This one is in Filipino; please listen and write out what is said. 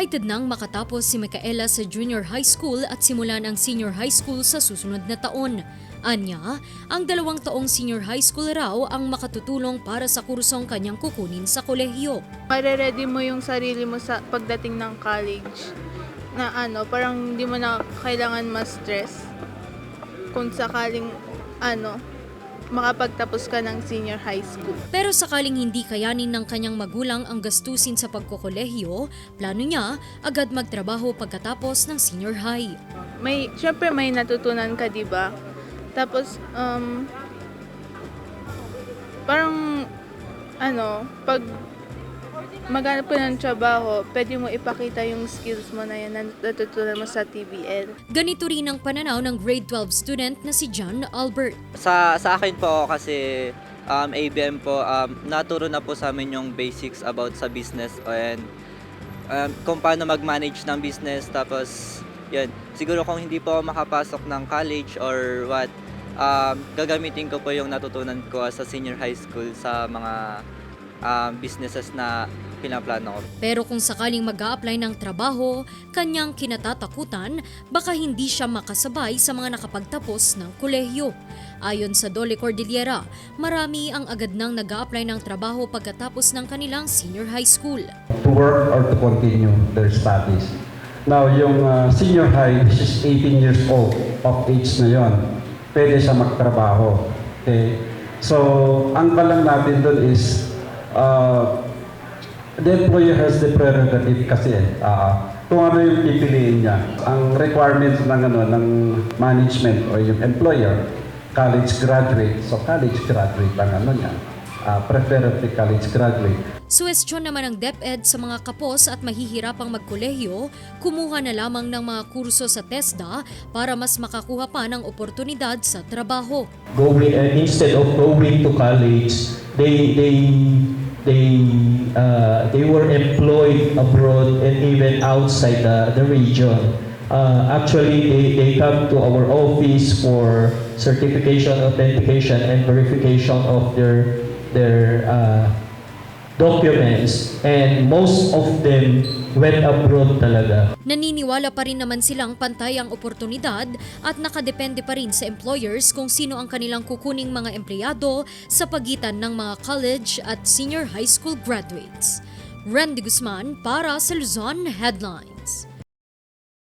Excited nang makatapos si Micaela sa junior high school at simulan ang senior high school sa susunod na taon. Anya, ang dalawang taong senior high school raw ang makatutulong para sa kursong kanyang kukunin sa kolehiyo. Mare-ready mo yung sarili mo sa pagdating ng college na ano, parang hindi mo na kailangan ma-stress kung sakaling ano, makapagtapos ka ng senior high school. Pero sakaling hindi kayanin ng kanyang magulang ang gastusin sa pagkokolehiyo, plano niya agad magtrabaho pagkatapos ng senior high. May, syempre may natutunan ka, di ba? Tapos, um, parang, ano, pag maghanap ka ng trabaho, pwede mo ipakita yung skills mo na yan na natutunan mo sa TBL. Ganito rin ang pananaw ng grade 12 student na si John Albert. Sa, sa akin po kasi um, ABM po, um, naturo na po sa amin yung basics about sa business and um, kung paano mag-manage ng business. Tapos, yun, siguro kung hindi po ako makapasok ng college or what, um, gagamitin ko po yung natutunan ko sa senior high school sa mga um, businesses na pinaplano ko. Pero kung sakaling mag apply ng trabaho, kanyang kinatatakutan baka hindi siya makasabay sa mga nakapagtapos ng kolehiyo. Ayon sa Dole Cordillera, marami ang agad nang nag apply ng trabaho pagkatapos ng kanilang senior high school. to work or to continue their studies. Now, yung uh, senior high, which is 18 years old, of age na yon, pwede siya magtrabaho. Okay? So, ang kalang natin doon is, uh, the employer has the prerogative kasi eh, ah, kung ano yung pipiliin niya. Ang requirements ng, ano, ng management or yung employer, college graduate. So, college graduate ang ano niya. ah, preferably college graduate. Suwestyon naman ng DepEd sa mga kapos at mahihirapang magkolehiyo, kumuha na lamang ng mga kurso sa TESDA para mas makakuha pa ng oportunidad sa trabaho. going uh, instead of going to college they they they uh, they were employed abroad and even outside the, the region. Uh, actually they, they come to our office for certification authentication and verification of their their uh, documents and most of them went abroad talaga Naniniwala pa rin naman silang pantay ang oportunidad at nakadepende pa rin sa employers kung sino ang kanilang kukuning mga empleyado sa pagitan ng mga college at senior high school graduates. Randy Guzman para sa Luzon Headline.